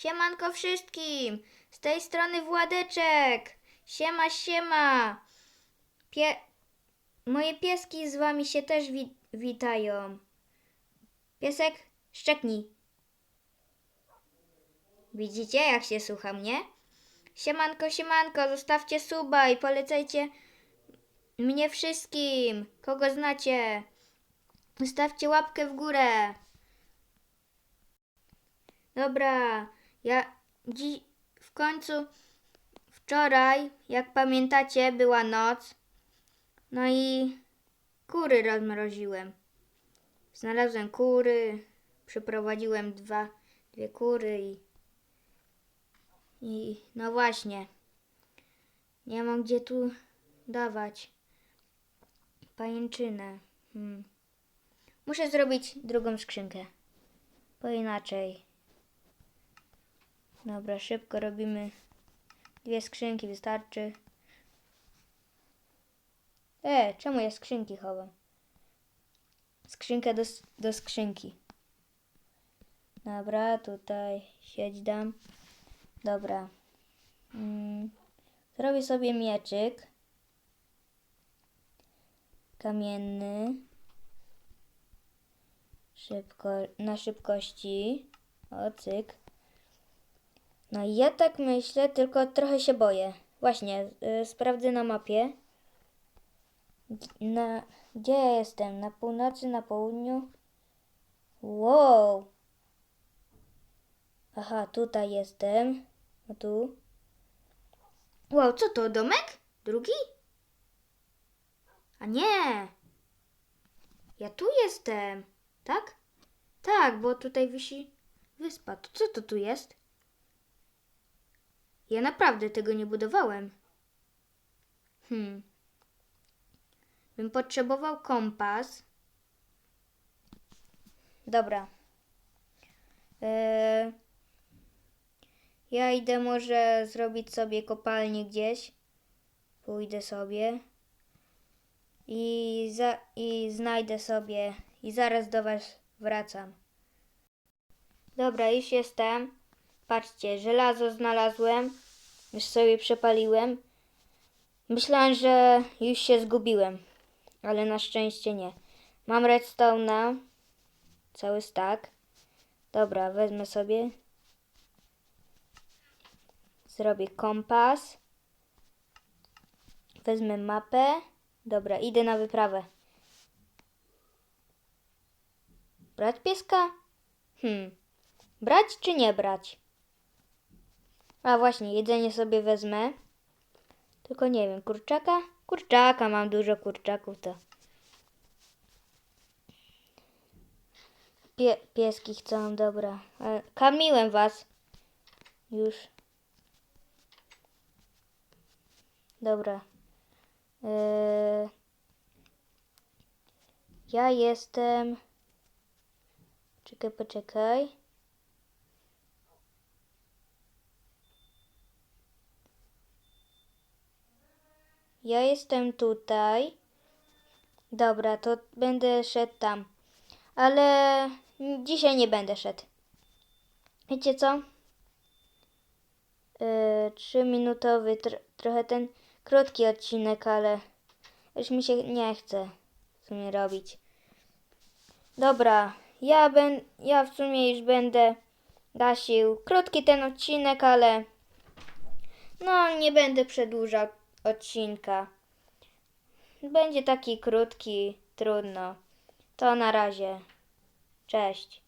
Siemanko wszystkim! Z tej strony Władeczek! Siema, siema! Pie... Moje pieski z wami się też wi- witają. Piesek, szczeknij. Widzicie, jak się słucha mnie? Siemanko, siemanko, zostawcie suba i polecajcie mnie wszystkim, kogo znacie. Zostawcie łapkę w górę. Dobra, ja dziś w końcu wczoraj, jak pamiętacie, była noc. No i kury rozmroziłem. Znalazłem kury, przyprowadziłem dwa, dwie kury i, i no właśnie. Nie mam gdzie tu dawać pajęczynę. Hmm. Muszę zrobić drugą skrzynkę, bo inaczej. Dobra, szybko robimy. Dwie skrzynki wystarczy. E, czemu ja skrzynki chowam? Skrzynkę do, do skrzynki. Dobra, tutaj siedź dam. Dobra. Mm, zrobię sobie mieczyk. Kamienny. Szybko, na szybkości. O, cyk. No ja tak myślę, tylko trochę się boję. Właśnie, y, sprawdzę na mapie. Na, gdzie ja jestem? Na północy, na południu? Wow! Aha, tutaj jestem. A tu? Wow, co to, domek? Drugi? A nie! Ja tu jestem, tak? Tak, bo tutaj wisi wyspa. To co to tu jest? Ja naprawdę tego nie budowałem. Hmm. Bym potrzebował kompas. Dobra. Eee, ja idę może zrobić sobie kopalnię gdzieś. Pójdę sobie. I, za, I znajdę sobie. I zaraz do Was wracam. Dobra, już jestem. Patrzcie, żelazo znalazłem. Już sobie przepaliłem. Myślałem, że już się zgubiłem, ale na szczęście nie. Mam redstone'a, cały stack. Dobra, wezmę sobie. Zrobię kompas. Wezmę mapę. Dobra, idę na wyprawę. Brać pieska? Hmm. Brać czy nie brać? A właśnie, jedzenie sobie wezmę. Tylko nie wiem, kurczaka? Kurczaka, mam dużo kurczaków, to. Pie, pieski chcą, dobra. E, Karmiłem was. Już. Dobra. E, ja jestem. Czekaj, poczekaj. Ja jestem tutaj. Dobra, to będę szedł tam. Ale dzisiaj nie będę szedł. Wiecie co? Yy, Trzyminutowy, tr- trochę ten krótki odcinek, ale już mi się nie chce w sumie robić. Dobra, ja, ben, ja w sumie już będę gasił. Krótki ten odcinek, ale no nie będę przedłużał odcinka. Będzie taki krótki, trudno. To na razie. Cześć.